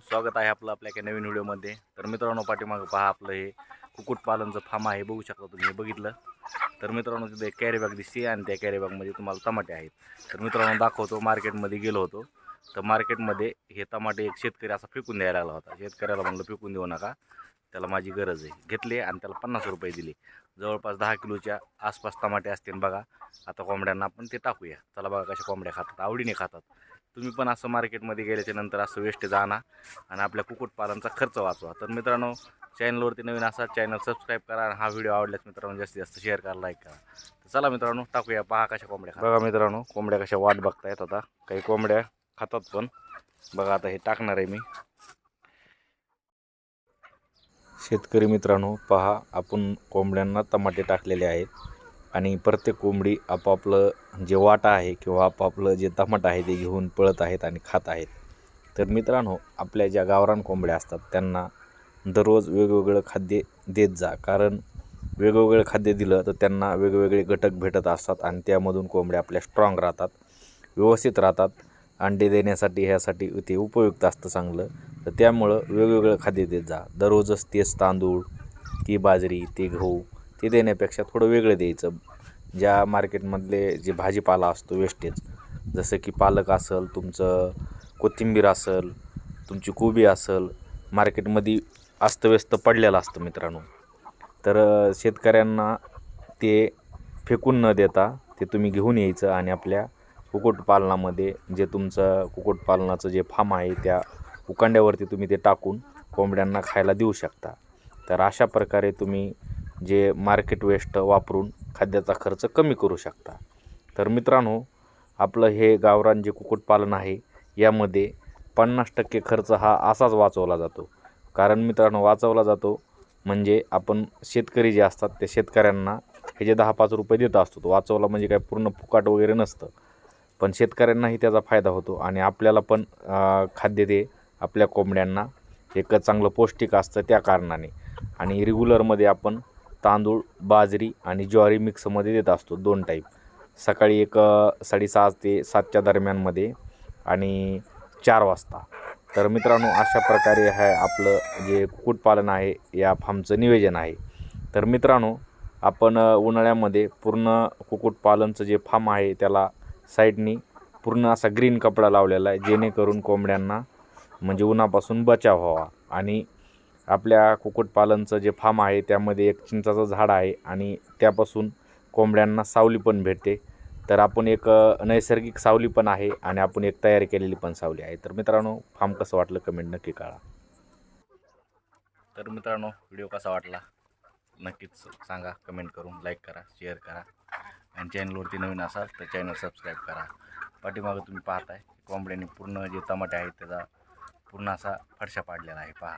स्वागत आहे आपलं आपल्या एका नवीन व्हिडिओमध्ये. तर मित्रांनो पाठीमागं पहा आपलं हे कुक्कुटपालनचं फार्म आहे. बघू शकता तुम्ही हे बघितलं. तर मित्रांनो तिथे एक कॅरीबॅग दिसते आणि त्या कॅरीबॅगमध्ये तुम्हाला टमाटे आहेत. तर मित्रांनो दाखवतो मार्केटमध्ये गेलो होतो. तर मार्केटमध्ये हे टमाटे एक शेतकरी असा फेकून द्यायला लागला होता. शेतकऱ्याला म्हणलं फेकून देऊ नका. त्याला माझी गरज आहे. घेतले आणि त्याला पन्नास रुपये दिले. जवळपास दहा किलोच्या आसपास टमाटे असतील बघा. आता कोंबड्यांना आपण ते टाकूया. चला बघा कशा कोंबड्या खातात. आवडीने खातात. तुम्ही पण असं मार्केटमध्ये गेल्याच्यानंतर असं वेस्टेज आणा आणि आपल्या कुक्कुटपालनचा खर्च वाचवा. तर मित्रांनो चॅनलवरती नवीन असा चॅनल सबस्क्राईब करा आणि हा व्हिडिओ आवडल्यास मित्रांनो जास्तीत जास्त शेअर करा लाईक करा. तर चला मित्रांनो टाकूया पहा कशा कोंबड्या बघा मित्रांनो कोंबड्या कशा वाट बघतायत आता. काही कोंबड्या खातात पण. बघा आता हे टाकणार आहे मी. शेतकरी मित्रांनो पहा आपण कोंबड्यांना टमाटे टाकलेले आहेत. आणि प्रत्येक कोंबडी आपापलं जे वाटा आहे किंवा आपापलं जे तमाट आहे ते घेऊन पळत आहेत आणि खात आहेत. तर मित्रांनो आपल्या ज्या गावरान कोंबड्या असतात त्यांना दररोज वेगवेगळं खाद्य देत जा. कारण वेगवेगळं खाद्य दिलं तर त्यांना वेगवेगळे घटक भेटत असतात आणि त्यामधून कोंबड्या आपल्या स्ट्रॉंग राहतात व्यवस्थित राहतात. अंडे देण्यासाठी ह्यासाठी ते उपयुक्त असतं चांगलं. तर त्यामुळं वेगवेगळं खाद्य देत जा. दररोजच तेच तांदूळ ती बाजरी ते गहू ते देण्यापेक्षा थोडं वेगळं द्यायचं. ज्या मार्केटमधले जे भाजीपाला असतो वेस्टेज जसं की पालक असेल तुमचं कोथिंबीर असेल तुमची कोबी असेल मार्केटमध्ये अस्तव्यस्त पडलेलं असतं मित्रांनो. तर शेतकऱ्यांना ते फेकून न देता ते तुम्ही घेऊन यायचं आणि आपल्या कुक्कुटपालनामध्ये जे तुमचं कुक्कुटपालनाचं जे फार्म आहे त्या उकांड्यावरती तुम्ही ते टाकून कोंबड्यांना खायला देऊ शकता. तर अशा प्रकारे तुम्ही जे मार्केट वेस्ट वापरून खाद्याचा खर्च कमी करू शकता. तर मित्रांनो आपलं हे गावरान जे कुक्कुटपालन आहे यामध्ये पन्नास टक्के खर्च हा असाच वाचवला जातो. कारण मित्रांनो वाचवला जातो म्हणजे आपण शेतकरी जे असतात त्या शेतकऱ्यांना हे जे दहा पाच रुपये देत असतो तो वाचवला म्हणजे काय पूर्ण फुकाट वगैरे नसतं. पण शेतकऱ्यांनाही त्याचा फायदा होतो आणि आपल्याला पण खाद्य ते आपल्या कोंबड्यांना एक चांगलं पौष्टिक असतं त्या कारणाने. आणि रेग्युलरमध्ये आपण तांदूळ बाजरी आणि ज्वारी मिक्समध्ये देत असतो. दोन टाईप सकाळी एक साडेसहा ते सातच्या दरम्यानमध्ये आणि चार वाजता. तर मित्रांनो अशा प्रकारे आहे आपलं जे कुक्कुटपालन आहे या फार्मचं नियोजन आहे. तर मित्रांनो आपण उन्हाळ्यामध्ये पूर्ण कुक्कुटपालनचं जे फार्म आहे त्याला साईडनी पूर्ण असा ग्रीन कपडा लावलेला आहे जेणेकरून कोंबड्यांना म्हणजे उन्हापासून बचाव व्हावा आणि आपल्या कुक्कुटपालनचं जे फार्म आहे त्यामध्ये एक चिंचाचं झाड आहे आणि त्यापासून कोंबड्यांना सावली पण भेटते. तर आपण एक नैसर्गिक सावली पण आहे आणि आपण एक तयार केलेली पण सावली आहे. तर मित्रांनो फार्म कसं वाटलं कमेंट नक्की कळा. तर मित्रांनो व्हिडिओ कसा वाटला नक्कीच सांगा कमेंट करून लाईक करा शेअर करा. आणि चॅनलवरती नवीन असाल तर चॅनल सबस्क्राईब करा. पाठीमागं तुम्ही पाहताय कोंबड्यांनी पूर्ण जे टमाटे आहेत त्याचा पूर्ण असा फडशा पाडलेला आहे. पहा.